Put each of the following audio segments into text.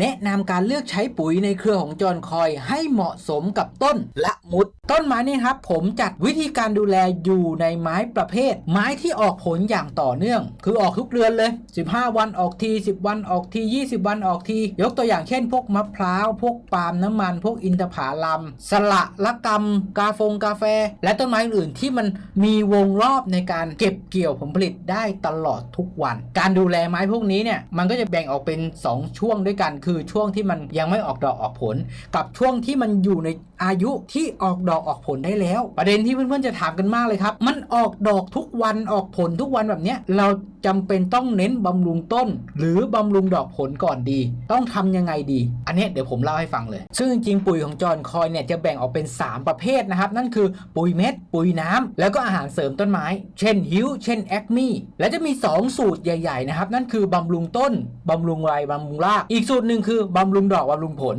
แนะนำการเลือกใช้ปุ๋ยในเครือของจอห์นคอยให้เหมาะสมกับต้นละมุด ต้นไม้นี่ครับ ผมจัดวิธีการดูแลอยู่ในไม้ประเภท ไม้ที่ออกผลอย่างต่อเนื่อง คือออกทุกเดือนเลย 15 วันออกที 10 วันออกที 20 วันออกที ยกตัวอย่างเช่น พวกมะพร้าว พวกปาล์มน้ำมัน พวกอินทผลัม สละละกำกาฟงกาแฟ และต้นไม้อื่นที่มันมีวงรอบในการเก็บเกี่ยวผลผลิตได้ตลอดทุกวัน การดูแลไม้พวกนี้เนี่ยมันก็จะแบ่งออกเป็น 2 ช่วงด้วยกันคือช่วงที่มันยังไม่ออกดอกออกผล กับช่วงที่มันอยู่ในอายุที่ออกดอกออกผลได้แล้ว ประเด็นที่เพื่อนๆจะถามกันมากเลยครับ มันออกดอกทุกวันออกผลทุกวันแบบเนี้ยเรา จำเป็นต้องเน้นบำรุงต้น หรือบำรุงดอกผลก่อนดี ต้องทำยังไงดี อันนี้เดี๋ยวผมเล่าให้ฟังเลย ซึ่งจริงๆปุ๋ยของจอห์นคอยเนี่ยจะแบ่งออกเป็น 3 ประเภทนะครับ นั่นคือปุ๋ยเม็ด ปุ๋ยน้ำ แล้วก็อาหารเสริมต้นไม้ เช่นฮิวเช่นแอคมี่และจะมี 2 สูตรใหญ่ๆนะครับ นั่นคือบำรุงต้นบำรุงไรบำรุงราก อีกสูตรหนึ่งคือบำรุงดอกบำรุงผล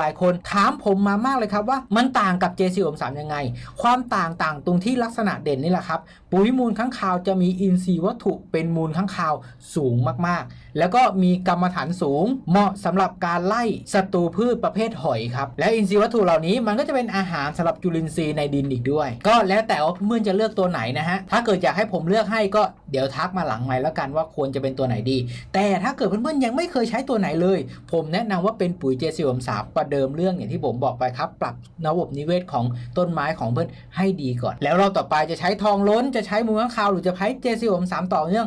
หลายคนถามผมมามากเลยครับว่ามันต่างกับ JC 63ยังไง ความต่างต่างตรงที่ลักษณะเด่นนี่แหละครับปุ๋ยมูลค้างคาวจะมีอินทรีย์วัตถุเป็นมูลค้างคาวสูงมากๆแล้วก็มีกรรมฐานสูง เหมาะสำหรับการไล่ศัตรูพืชประเภทหอยครับ และอินทรีย์วัตถุเหล่านี้มันก็จะเป็นอาหารสำหรับจุลินทรีย์ในดินอีกด้วย ก็แล้วแต่ว่าเมื่อจะเลือกตัวไหนนะฮะ ถ้าเกิดอยากให้ผมเลือกให้ก็เดี๋ยวทักมาหลังไมค์แล้วกันว่าควรจะเป็นตัวไหนดี แต่ถ้าเกิดเพื่อนๆยังไม่เคยใช้ตัวไหนเลย ผมแนะนำว่าเป็นปุ๋ยเจสิวมสามประเดิมเรื่องอย่างที่ผมบอกไปครับ ปรับระบบนิเวศของต้นไม้ของเพื่อนให้ดีก่อน แล้วเราต่อไปจะใช้ทองล้นจะใช้มูลค้างคาวหรือจะใช้เจสิวมสามต่อเนื่อง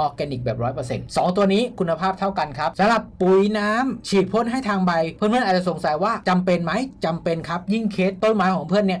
ออร์แกนิกแบบ100%สองตัวนี้คุณภาพเท่ากันครับสำหรับปุ๋ยน้ำฉีดพ่นให้ทางใบ เพื่อนๆอาจจะสงสัยว่าจำเป็นไหมจำเป็นครับ ยิ่งเคสต้นไม้ของเพื่อนเนี่ย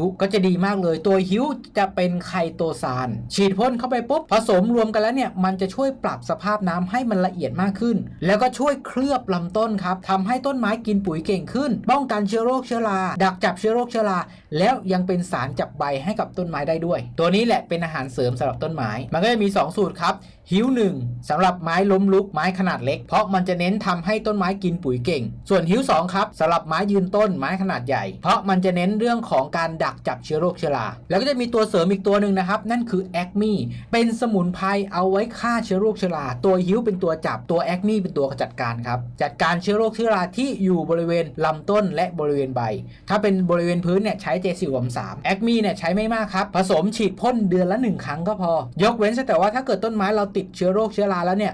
วก็จะดีมากเลย ตัวฮิวจะเป็นไคโตซาน ฉีดพ่นเข้าไปปุ๊บผสมรวมกันแล้วเนี่ยมันจะช่วยปรับสภาพน้ำให้มันละเอียดมากขึ้น แล้วก็ช่วยเคลือบลำต้นครับทำให้ต้นไม้กินปุ๋ยเก่งขึ้น ป้องกันเชื้อโรคเชื้อราดักจับเชื้อโรคเชื้อราแล้วยังเป็นสารจับใบให้กับต้นไม้ได้ด้วย ตัวนี้แหละเป็นอาหารเสริมสำหรับต้นไม้ มันก็จะมี 2 สูตรครับหิวหนึ่งสำหรับไม้ล้มลุกไม้ขนาดเล็ก เพราะมันจะเน้นทำให้ต้นไม้กินปุ๋ยเก่ง ส่วนหิวสองครับสำหรับไม้ยืนต้นไม้ขนาดใหญ่ เพราะมันจะเน้นเรื่องของการดักจับเชื้อโรคเชื้อรา แล้วก็จะมีตัวเสริมอีกตัวหนึ่งนะครับ นั่นคือแอคมีเป็นสมุนไพรเอาไว้ฆ่าเชื้อโรคเชื้อรา ตัวหิวเป็นตัวจับตัวแอคมีเป็นตัวจัดการครับจัดการเชื้อโรคเชื้อราที่อยู่บริเวณลำต้นและบริเวณใบ ถ้าเป็นบริเวณพื้นเนี่ยใช้เจสิวอมสามแอคมีเนี่ยใช้ไม่มากครับผสมฉีดพ่นเดือนละหนึ่งครั้งก็พอ ยกเว้นแต่ว่าถ้าเกิดต้นไม้เราติดเชื้อโรคเชื้อราแล้วเนี่ย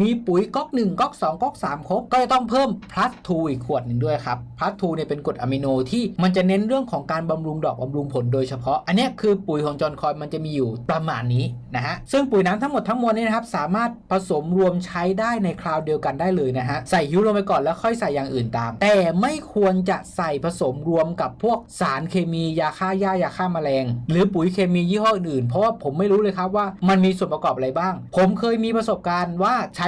มีปุ๋ยก๊อก1ก๊อก2ก๊อก3ครบก็จะต้องเพิ่ม plus 2อีกขวดหนึ่งด้วยครับ plus 2เนี่ยเป็นกรดอะมิโนที่มันจะเน้นเรื่องของการบำรุงดอกบำรุงผลโดยเฉพาะ อันเนี้ยคือปุ๋ยของจอห์นคอยมันจะมีอยู่ประมาณนี้นะฮะซึ่งปุ๋ยน้ำทั้งหมดทั้งมวลนี้นะครับสามารถผสมรวมใช้ได้ในคราวเดียวกันได้เลยนะฮะใส่ฮิวลไปก่อนแล้วค่อยใส่อย่างอื่นตาม แต่ไม่ควรจะใส่ผสมรวมกับพวกสารเคมียาฆ่าหญ้ายาฆ่าแมลง หรือปุ๋ยเคมียี่ห้ออื่นเพราะว่าผมไม่รู้เลยครับว่ามันมีส่วนประกอบอะไรบ้าง ผมเคยมีประสบการณ์ว่าใช้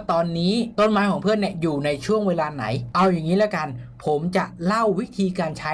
ตอนนี้ต้นไม้ของเพื่อนเนี่ยอยู่ในช่วงเวลาไหน เอาอย่างนี้แล้วกัน ผมจะเล่าวิธีการใช้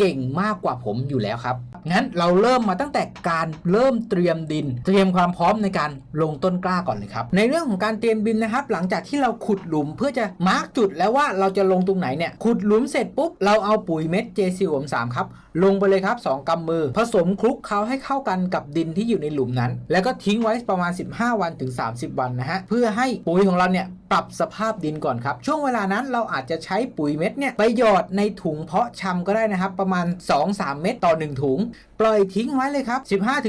เก่งมากกว่าผมอยู่แล้วครับ งั้นเราเริ่มมาตั้งแต่การเริ่มเตรียมดิน เตรียมความพร้อมในการลงต้นกล้าก่อนเลยครับ ในเรื่องของการเตรียมดินนะครับ หลังจากที่เราขุดหลุมเพื่อจะมาร์กจุดแล้วว่าเราจะลงตรงไหนเนี่ย ขุดหลุมเสร็จปุ๊บ เราเอาปุ๋ยเม็ด JC 3ครับ ลงไปเลยครับ 2กำมือ ผสมคลุกเคล้าให้เข้ากันกับดินที่อยู่ในหลุมนั้น แล้วก็ทิ้งไว้ประมาณ 15 วันถึง 30 วันนะฮะ เพื่อให้ปุ๋ยของเราเนี่ย ปรับสภาพดินก่อนครับ ช่วงเวลานั้นเราอาจจะใช้ปุ๋ยเม็ดเนี่ยไปหยอดในถุงเพาะชำก็ได้นะครับ ประมาณ 2-3 เม็ดต่อ 1 ถุง ปล่อยทิ้งไว้เลยครับ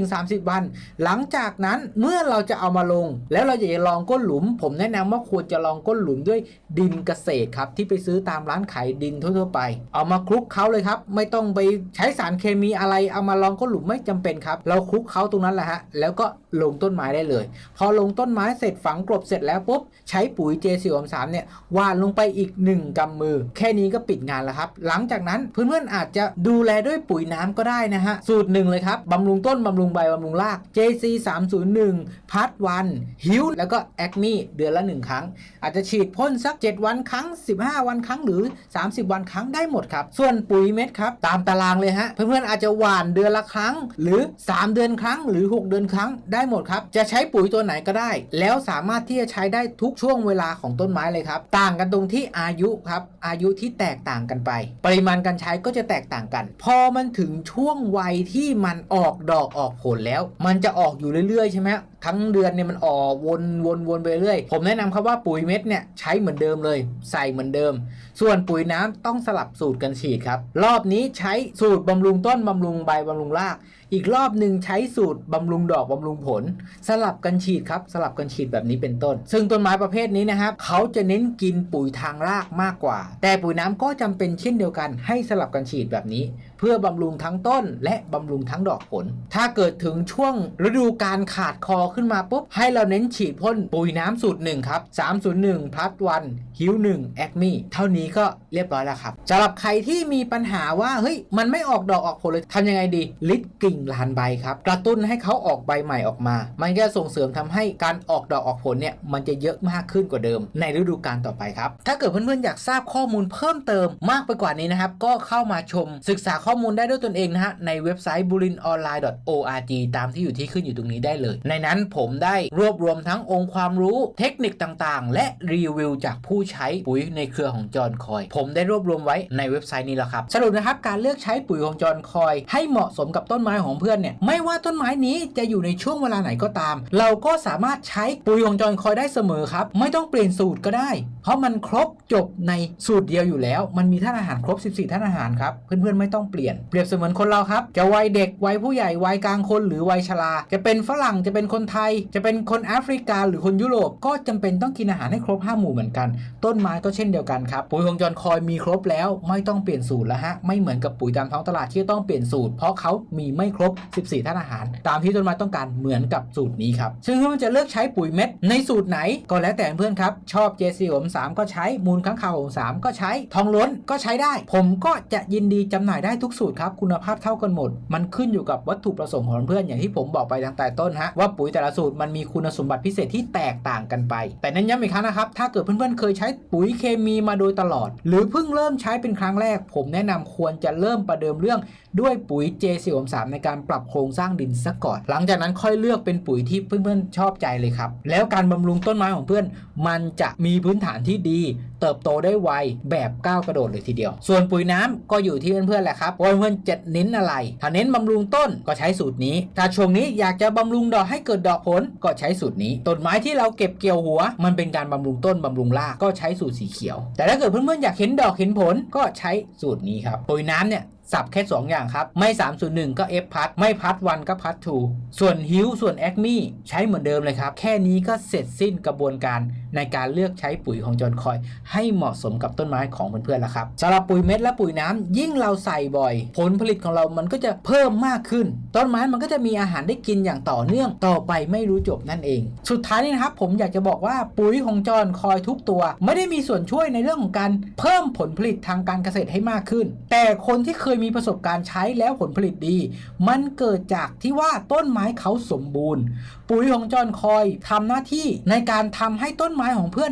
15-30 วัน หลังจากนั้นเมื่อเราจะเอามาลง แล้วเราอยากจะลองก้นหลุม ผมแนะนำว่าควรจะลองก้นหลุมด้วยดินเกษตรครับที่ไปซื้อตามร้านขายดินทั่วๆไป เอามาคลุกเคล้าเลยครับ ไม่ต้องไปใช้สารเคมีอะไรเอามาลองก้นหลุมไม่จำเป็นครับ เราคลุกเคล้าตรงนั้นแหละฮะแล้วก็ลงต้นไม้ได้เลย พอลงต้นไม้เสร็จฝังกลบเสร็จแล้วปุ๊บใช้ปุ๋ยย J4 3เนี่ยหวานลงไปอีก 1กำมือ แค่นี้ก็ปิดงานแล้วครับ หลังจากนั้นเพื่อนๆอาจจะดูแลด้วยปุ๋ยน้ำก็ได้นะฮะ สูตรหนึ่งเลยครับบำรุงต้นบำรุงใบบำรุงราก JC 301พัดวันฮิวแล้วก็แอคมีเดือนละ 1 ครั้ง อาจจะฉีดพ่นสัก 7 วันครั้ง 15 วันครั้งหรือ 30 วันครั้งได้หมดครับ ส่วนปุ๋ยเม็ดครับตามตารางเลยฮะเพื่อนๆอาจจะหว่านเดือนละครั้ง หรือ 3 เดือนครั้งหรือ 6 เดือนครั้งได้หมดครับจะใช้ปุ๋ยตัวไหนก็ได้ แล้วสามารถที่จะใช้ได้ทุกช่วงเวลาของต้นไม้เลยครับ ต่างกันตรงที่อายุครับอายุที่แตกต่างกันไป ปริมาณการใช้ก็จะแตกต่างกัน พอมันถึงช่วงวัยที่มันออกดอกออกผลแล้ว มันจะออกอยู่เรื่อยๆใช่ไหม ทั้งเดือนเนี่ยมันออกวนวนวนไปเรื่อย ผมแนะนำครับว่าปุ๋ยเม็ดเนี่ยใช้เหมือนเดิมเลย ใส่เหมือนเดิม ส่วนปุ๋ยน้ำต้องสลับสูตรกันฉีดครับ รอบนี้ใช้สูตรบำรุงต้นบำรุงใบบำรุงราก อีกรอบหนึ่งใช้สูตรบำรุงดอกบำรุงผล สลับกันฉีดครับสลับกันฉีดแบบนี้เป็นต้น ซึ่งต้นไม้ประเภทนี้นะครับเขาจะเน้นกินปุ๋ยทางรากมากกว่า แต่ปุ๋ยน้ำก็จำเป็นเช่นเดียวกันให้สลับกันฉีดแบบนี้ เพื่อบำรุงทั้งต้น และบำรุงทั้งดอกผล ถ้าเกิดถึงช่วงฤดูการขาดคอขึ้นมาปุ๊บ ให้เราเน้นฉีดพ่นปุ๋ยน้ำสูตรหนึ่งครับ 301 plus 1ฮิว1 a c m e เท่านี้ก็เรียบร้อยแล้วครับสำหรับใครที่มีปัญหาว่าเฮ้ยมันไม่ออกดอกออกผลเลยทำยังไงดี ลิดกิ่งลานใบครับ กระตุ้นให้เขาออกใบใหม่ออกมา มันก็ส่งเสริมทำให้การออกดอกออกผลเนี่ยมันจะเยอะมากขึ้นกว่าเดิม ในฤดูกาลต่อไปครับ ถ้าเกิดเพื่อนๆอยากทราบข้อมูลเพิ่มเติมมากไปกว่านี้นะครับ ก็เข้ามาชมศึกษาข้อข้อมูลได้ด้วยตนเองนะฮะ ในเว็บไซต์ burinonline.org ตามที่อยู่ที่ขึ้นอยู่ตรงนี้ได้เลย ในนั้นผมได้รวบรวมทั้งองค์ความรู้เทคนิคต่างๆ และรีวิวจากผู้ใช้ปุ๋ยในเครือของจอห์นคอย ผมได้รวบรวมไว้ในเว็บไซต์นี้แล้วครับ สรุปนะครับการเลือกใช้ปุ๋ยของจอห์นคอย ให้เหมาะสมกับต้นไม้ของเพื่อนเนี่ยไม่ว่าต้นไม้นี้จะอยู่ในช่วงเวลาไหนก็ตาม เราก็สามารถใช้ปุ๋ยของจอห์นคอยได้เสมอครับไม่ต้องเปลี่ยนสูตรก็ได้ เพราะมันครบจบในสูตรเดียวอยู่แล้ว มันมีท่านอาหารครบ 14ท่านอาหารครับเพื่อนๆไม่ต้องเปลี่ยนเปรียบเสมือนคนเราครับ จะวัยเด็กวัยผู้ใหญ่วัยกลางคนหรือวัยชราจะเป็นฝรั่งจะเป็นคนไทย จะเป็นคนแอฟริกาหรือคนยุโรปก็จำเป็นต้องกินอาหารให้ครบ5หมู่เหมือนกัน ต้นไม้ก็เช่นเดียวกันครับปุ๋ยของจอนคอยมีครบแล้วไม่ต้องเปลี่ยนสูตรแล้วฮะไม่เหมือนกับปุ๋ยตามท้องตลาดที่ต้องเปลี่ยนสูตร เพราะเขามีไม่ครบ 14ท่านอาหาร ตามที่ต้นไม้ต้องการเหมือนกับสูตรนี้ครับซึ่งเพื่อนจะเลือกใช้ปุ๋ยเม็ดในสูตรไหนก็แล้วแต่เพื่อนครับชอบ JC ผม3ก็ใช้มูลค้างคาวผม3ก็ใช้ทองล้นก็ใช้ได้ ผมก็จะยินดีจำหน่ายได้ทุกสูตรครับคุณภาพเท่ากันหมด มันขึ้นอยู่กับวัตถุประสงค์ของเพื่อนอย่างที่ผมบอกไปตั้งแต่ต้นฮะว่าปุ๋ยแต่ละสูตรมันมีคุณสมบัติพิเศษที่แตกต่างกันไป แต่นั้นย้ำอีกครั้งนะครับถ้าเกิดเพื่อนๆเคยใช้ปุ๋ยเคมีมาโดยตลอด หรือเพิ่งเริ่มใช้เป็นครั้งแรก ผมแนะนำควรจะเริ่มประเดิมเรื่องด้วยปุ๋ย J4 3ในการปรับโครงสร้างดินซะก่อน หลังจากนั้นค่อยเลือกเป็นปุ๋ยที่เพื่อนๆชอบใจเลยครับแล้วการบำรุงต้นไม้ของเพื่อน มันจะมีพื้นฐานที่ดี เติบโตได้ไวแบบก้าวกระโดดเลยทีเดียว ส่วนปุ๋ยน้ำก็อยู่ที่เพื่อนๆแหละครับว่าเพื่อนจะเน้นอะไร ถ้าเน้นบำรุงต้นก็ใช้สูตรนี้ ถ้าช่วงนี้อยากจะบำรุงดอกให้เกิดดอกผลก็ใช้สูตรนี้ต้นไม้ที่เราเก็บเกี่ยวหัว มันเป็นการบำรุงต้นบำรุงรากก็ใช้สูตรสีเขียว แต่ถ้าเกิดเพื่อนๆอยากเห็นดอกเห็นผลก็ใช้สูตรนี้ครับปุ๋ยน้ำเนี่ย สับแค่ 2 อย่างครับ ไม่ 301 ก็ F พัดไม่พัดวันก็พัดทูส่วนฮิวส่วนแอคมี่ใช้เหมือนเดิมเลยครับ แค่นี้ก็เสร็จสิ้นกระบวนการในการเลือกใช้ปุ๋ยของจอห์นคอย ให้เหมาะสมกับต้นไม้ของเพื่อนๆแล้วครับสำหรับปุ๋ยเม็ดและปุ๋ยน้ำยิ่งเราใส่บ่อย ผลผลิตของเรามันก็จะเพิ่มมากขึ้น ต้นไม้มันก็จะมีอาหารได้กินอย่างต่อเนื่องต่อไปไม่รู้จบนั่นเอง สุดท้ายนี้นะครับผมอยากจะบอกว่าปุ๋ยของจอห์นคอยทุกตัว ไม่ได้มีส่วนช่วยในเรื่องของการเพิ่มผลผลิตทางการเกษตรให้มากขึ้น แต่คนที่เคยมีประสบการณ์ใช้แล้วผลผลิตดี มันเกิดจากที่ว่าต้นไม้เขาสมบูรณ์ ปุ๋ยของจอนคอยทำหน้าที่ในการทำให้ต้นไม้ของเพื่อน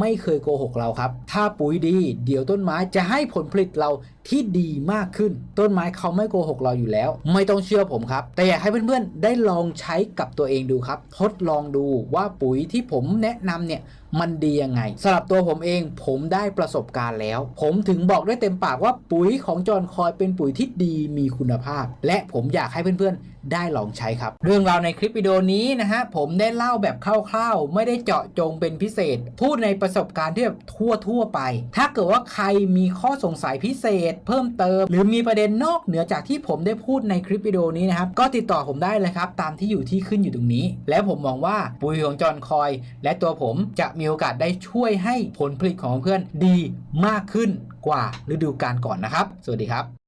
ไม่เคยโกหกเราครับ ถ้าปุ๋ยดี เดี๋ยวต้นไม้จะให้ผลผลิตเราที่ดีมากขึ้น ต้นไม้เขาไม่โกหกเราอยู่แล้ว ไม่ต้องเชื่อผมครับ แต่อยากให้เพื่อนๆ ได้ลองใช้กับตัวเองดูครับ ทดลองดูว่าปุ๋ยที่ผมแนะนำเนี่ยมันดียังไงสำหรับตัวผมเองผมได้ประสบการณ์แล้ว ผมถึงบอกได้เต็มปากว่าปุ๋ยของจอนคอยเป็นปุ๋ยที่ดีมีคุณภาพ และผมอยากให้เพื่อนๆ ได้ลองใช้ครับ เรื่องราวในคลิปวิดีโอนี้นะฮะผมได้เล่าแบบคร่าวๆ ไม่ได้เจาะจงเป็นพิเศษ พูดในประสบการณ์ที่แบบทั่วๆไป ถ้าเกิดว่าใครมีข้อสงสัยพิเศษเพิ่มเติม หรือมีประเด็นนอกเหนือจากที่ผมได้พูดในคลิปวิดีโอนี้นะครับ ก็ติดต่อผมได้เลยครับ ตามที่อยู่ที่ขึ้นอยู่ตรงนี้ และผมมองว่าปุ๋ยของจอนคอย และตัวผมจะมีโอกาสได้ช่วยให้ผลผลิตของเพื่อนดีมากขึ้นกว่าฤดูกาลก่อนนะครับ สวัสดีครับ